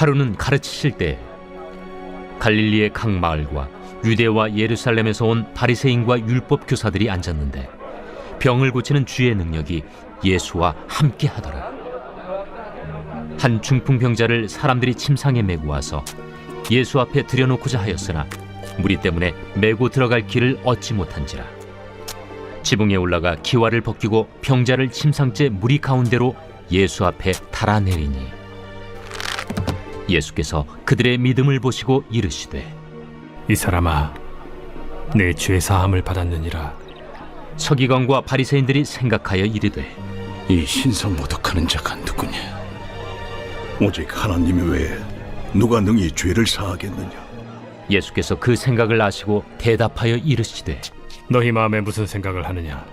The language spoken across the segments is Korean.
하루는 가르치실 때 갈릴리의 각 마을과 유대와 예루살렘에서 온 바리새인과 율법 교사들이 앉았는데 병을 고치는 주의 능력이 예수와 함께 하더라. 한 중풍병자를 사람들이 침상에 메고 와서 예수 앞에 들여놓고자 하였으나 무리 때문에 메고 들어갈 길을 얻지 못한지라. 지붕에 올라가 기와를 벗기고 병자를 침상째 무리 가운데로 예수 앞에 달아내리니 예수께서 그들의 믿음을 보시고 이르시되 이 사람아, 내 죄 사함을 받았느니라. 서기관과 바리새인들이 생각하여 이르되 이 신성 모독하는 자가 누구냐? 오직 하나님 외에 누가 능히 죄를 사하겠느냐? 예수께서 그 생각을 아시고 대답하여 이르시되 너희 마음에 무슨 생각을 하느냐?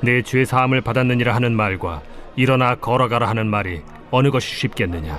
내 죄 사함을 받았느니라 하는 말과 일어나 걸어가라 하는 말이 어느 것이 쉽겠느냐?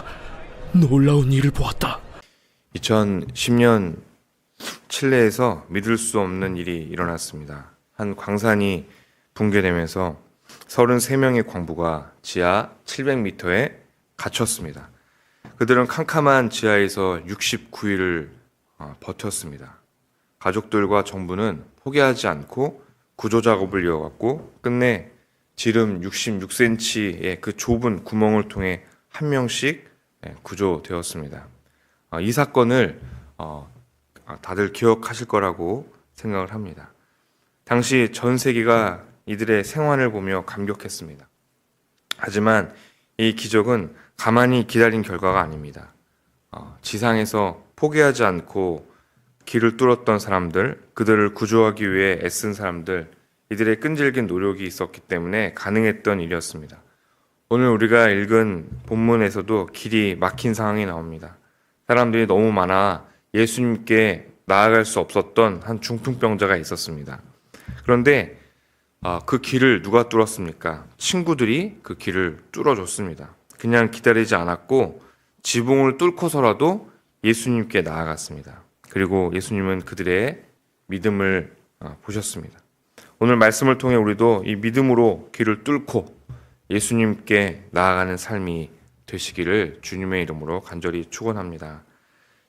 놀라운 일을 보았다. 2010년 칠레에서 믿을 수 없는 일이 일어났습니다. 한 광산이 붕괴되면서 33명의 광부가 지하 700m에 갇혔습니다. 그들은 캄캄한 지하에서 69일을 어, 버텼습니다. 가족들과 정부는 포기하지 않고 구조 작업을 이어갔고 끝내 지름 66cm의 그 좁은 구멍을 통해 한 명씩 예, 구조되었습니다. 어, 이 사건을 어, 아, 다들 기억하실 거라고 생각을 합니다. 당시 전 세계가 이들의 생활을 보며 감격했습니다. 하지만 이 기적은 가만히 기다린 결과가 아닙니다. 어, 지상에서 포기하지 않고 길을 뚫었던 사람들, 그들을 구조하기 위해 애쓴 사람들, 이들의 끈질긴 노력이 있었기 때문에 가능했던 일이었습니다. 오늘 우리가 읽은 본문에서도 길이 막힌 상황이 나옵니다. 사람들이 너무 많아 예수님께 나아갈 수 없었던 한 중풍병자가 있었습니다. 그런데 아, 그 길을 누가 뚫었습니까? 친구들이 그 길을 뚫어줬습니다. 그냥 기다리지 않았고 지붕을 뚫고서라도 예수님께 나아갔습니다. 그리고 예수님은 그들의 믿음을 아, 보셨습니다. 오늘 말씀을 통해 우리도 이 믿음으로 길을 뚫고 예수님께 나아가는 삶이 되시기를 주님의 이름으로 간절히 축원합니다.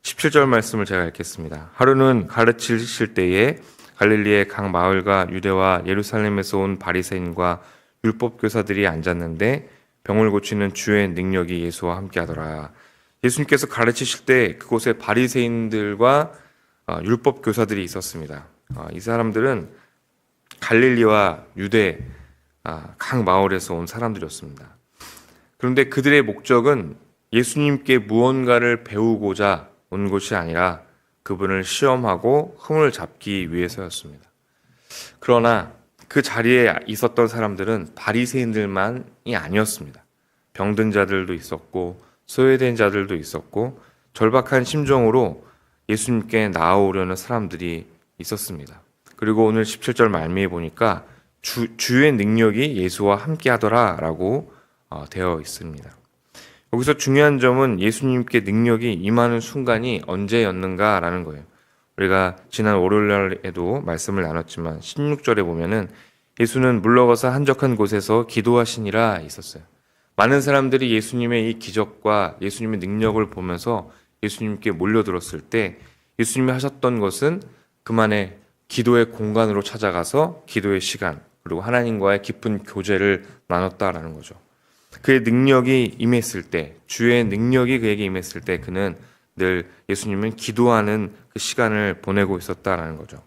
17절 말씀을 제가 읽겠습니다. 하루는 가르치실 때에 갈릴리의 각 마을과 유대와 예루살렘에서 온 바리새인과 율법 교사들이 앉았는데 병을 고치는 주의 능력이 예수와 함께하더라. 예수님께서 가르치실 때 그곳에 바리새인들과 어, 율법 교사들이 있었습니다. 어, 이 사람들은 갈릴리와 유대 아, 각 마을에서 온 사람들이었습니다. 그런데 그들의 목적은 예수님께 무언가를 배우고자 온 것이 아니라 그분을 시험하고 흠을 잡기 위해서였습니다. 그러나 그 자리에 있었던 사람들은 바리새인들만이 아니었습니다. 병든 자들도 있었고 소외된 자들도 있었고 절박한 심정으로 예수님께 나아오려는 사람들이 있었습니다. 그리고 오늘 17절 말미에 보니까 주, 주의 능력이 예수와 함께 하더라라고 어, 되어 있습니다. 여기서 중요한 점은 예수님께 능력이 임하는 순간이 언제였는가라는 거예요. 우리가 지난 월요일에도 말씀을 나눴지만 16절에 보면은 예수는 물러가서 한적한 곳에서 기도하시니라 있었어요. 많은 사람들이 예수님의 이 기적과 예수님의 능력을 보면서 예수님께 몰려들었을 때 예수님이 하셨던 것은 그만의 기도의 공간으로 찾아가서 기도의 시간 그리고 하나님과의 깊은 교제를 나눴다라는 거죠. 그의 능력이 임했을 때, 주의 능력이 그에게 임했을 때 그는 늘 예수님은 기도하는 그 시간을 보내고 있었다라는 거죠.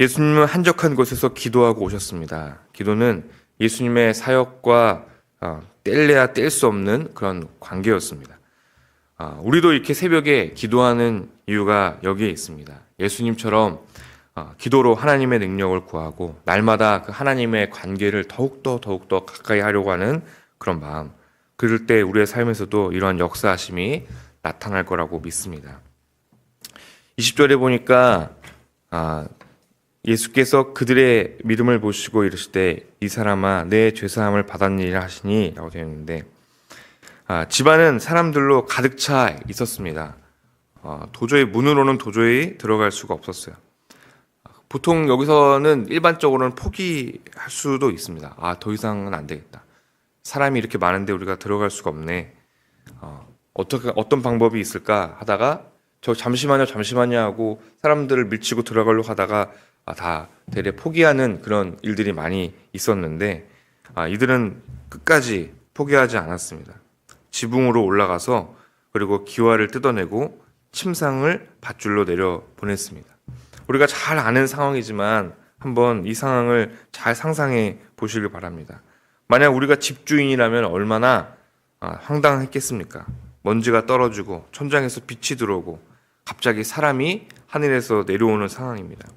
예수님은 한적한 곳에서 기도하고 오셨습니다. 기도는 예수님의 사역과 어, 뗄래야 뗄 수 없는 그런 관계였습니다. 아, 우리도 이렇게 새벽에 기도하는 이유가 여기에 있습니다. 예수님처럼 어, 기도로 하나님의 능력을 구하고 날마다 그 하나님의 관계를 더욱더 더욱더 가까이 하려고 하는 그런 마음. 그럴 때 우리의 삶에서도 이러한 역사하심이 나타날 거라고 믿습니다. 20절에 보니까 아, 예수께서 그들의 믿음을 보시고 이르실 때 이 사람아 내 죄사함을 받았느니라 하시니라고 되어 있는데 아, 집안은 사람들로 가득 차 있었습니다. 어, 도저히 문으로는 도저히 들어갈 수가 없었어요. 보통 여기서는 일반적으로는 포기할 수도 있습니다. 아, 더 이상은 안 되겠다. 사람이 이렇게 많은데 우리가 들어갈 수가 없네. 어, 어떻게 어떤 방법이 있을까 하다가 저 잠시만요, 잠시만요 하고 사람들을 밀치고 들어가려고 하다가 아, 다 대래 포기하는 그런 일들이 많이 있었는데 아, 이들은 끝까지 포기하지 않았습니다. 지붕으로 올라가서 그리고 기와를 뜯어내고 침상을 밧줄로 내려 보냈습니다. 우리가 잘 아는 상황이지만 한번 이 상황을 잘 상상해 보시길 바랍니다. 만약 우리가 집주인이라면 얼마나 아, 황당했겠습니까? 먼지가 떨어지고 천장에서 빛이 들어오고 갑자기 사람이 하늘에서 내려오는 상황입니다.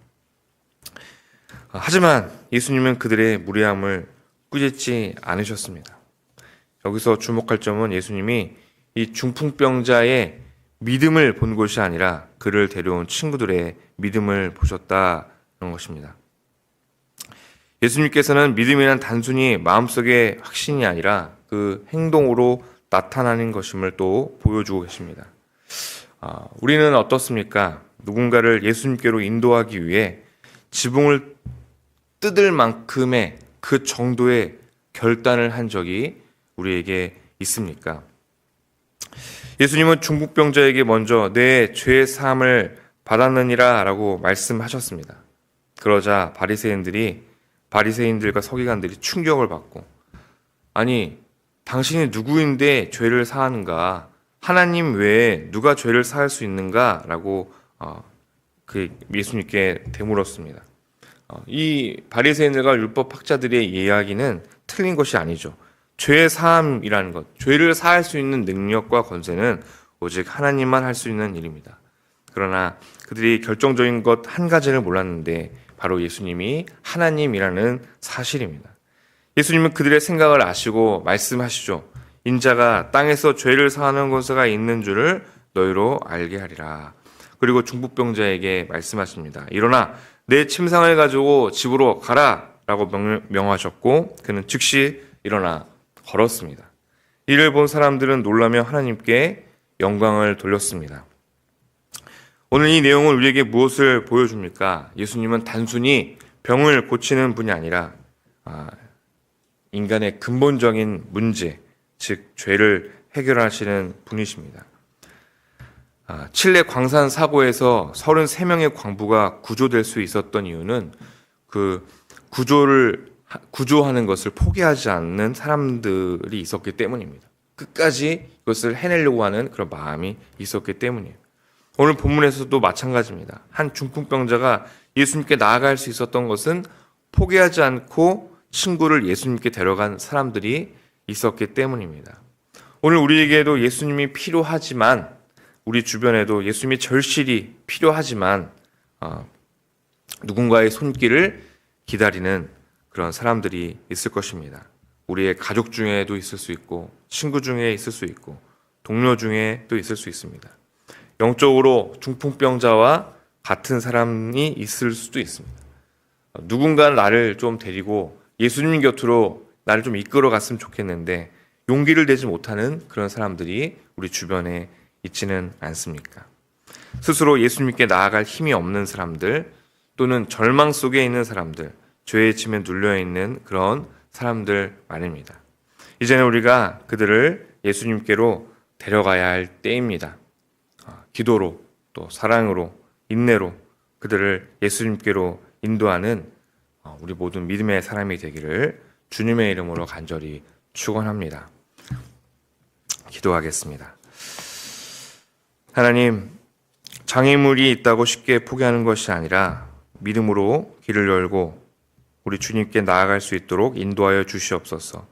아, 하지만 예수님은 그들의 무례함을 꾸짖지 않으셨습니다. 여기서 주목할 점은 예수님이 이 중풍병자의 믿음을 본 것이 아니라 그를 데려온 친구들의 믿음을 보셨다는 것입니다. 예수님께서는 믿음이란 단순히 마음속의 확신이 아니라 그 행동으로 나타나는 것임을 또 보여주고 계십니다. 아, 우리는 어떻습니까? 누군가를 예수님께로 인도하기 위해 지붕을 뜯을 만큼의 그 정도의 결단을 한 적이 우리에게 있습니까? 예수님은 중풍병자에게 먼저 내죄 사함을 받았느니라라고 말씀하셨습니다. 그러자 바리새인들이 바리새인들과 서기관들이 충격을 받고 아니 당신이 누구인데 죄를 사하는가? 하나님 외에 누가 죄를 사할 수 있는가라고 어, 그 예수님께 되물었습니다. 어, 이 바리새인들과 율법 학자들의 이야기는 틀린 것이 아니죠. 죄 사함이라는 것, 죄를 사할 수 있는 능력과 권세는 오직 하나님만 할 수 있는 일입니다. 그러나 그들이 결정적인 것 한 가지를 몰랐는데 바로 예수님이 하나님이라는 사실입니다. 예수님은 그들의 생각을 아시고 말씀하시죠. 인자가 땅에서 죄를 사하는 권세가 있는 줄을 너희로 알게 하리라. 그리고 중풍병자에게 말씀하십니다. 일어나 내 침상을 가지고 집으로 가라 라고 명, 명하셨고 그는 즉시 일어나 걸었습니다. 이를 본 사람들은 놀라며 하나님께 영광을 돌렸습니다. 오늘 이 내용은 우리에게 무엇을 보여줍니까? 예수님은 단순히 병을 고치는 분이 아니라 아, 인간의 근본적인 문제, 즉 죄를 해결하시는 분이십니다. 아, 칠레 광산 사고에서 33명의 광부가 구조될 수 있었던 이유는 그 구조를 구조하는 것을 포기하지 않는 사람들이 있었기 때문입니다. 끝까지 이것을 해내려고 하는 그런 마음이 있었기 때문이에요. 오늘 본문에서도 마찬가지입니다. 한 중풍병자가 예수님께 나아갈 수 있었던 것은 포기하지 않고 친구를 예수님께 데려간 사람들이 있었기 때문입니다. 오늘 우리에게도 예수님이 필요하지만 우리 주변에도 예수님이 절실히 필요하지만 어, 누군가의 손길을 기다리는 그런 사람들이 있을 것입니다. 우리의 가족 중에도 있을 수 있고 친구 중에 있을 수 있고 동료 중에 또 있을 수 있습니다. 영적으로 중풍병자와 같은 사람이 있을 수도 있습니다. 누군가 나를 좀 데리고 예수님 곁으로 나를 좀 이끌어 갔으면 좋겠는데 용기를 내지 못하는 그런 사람들이 우리 주변에 있지는 않습니까? 스스로 예수님께 나아갈 힘이 없는 사람들 또는 절망 속에 있는 사람들 죄의 짐에 눌려 있는 그런 사람들 말입니다. 이제는 우리가 그들을 예수님께로 데려가야 할 때입니다. 아, 기도로 또 사랑으로 인내로 그들을 예수님께로 인도하는 어, 우리 모든 믿음의 사람이 되기를 주님의 이름으로 간절히 축원합니다. 기도하겠습니다. 하나님 장애물이 있다고 쉽게 포기하는 것이 아니라 믿음으로 길을 열고 우리 주님께 나아갈 수 있도록 인도하여 주시옵소서.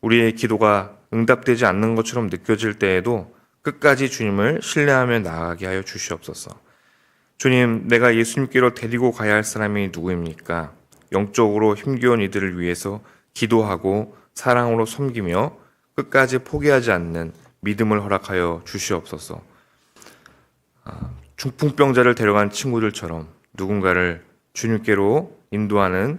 우리의 기도가 응답되지 않는 것처럼 느껴질 때에도 끝까지 주님을 신뢰하며 나아가게 하여 주시옵소서. 주님, 내가 예수님께로 데리고 가야 할 사람이 누구입니까? 영적으로 힘겨운 이들을 위해서 기도하고 사랑으로 섬기며 끝까지 포기하지 않는 믿음을 허락하여 주시옵소서. 아, 중풍병자를 데려간 친구들처럼 누군가를 주님께로 인도하는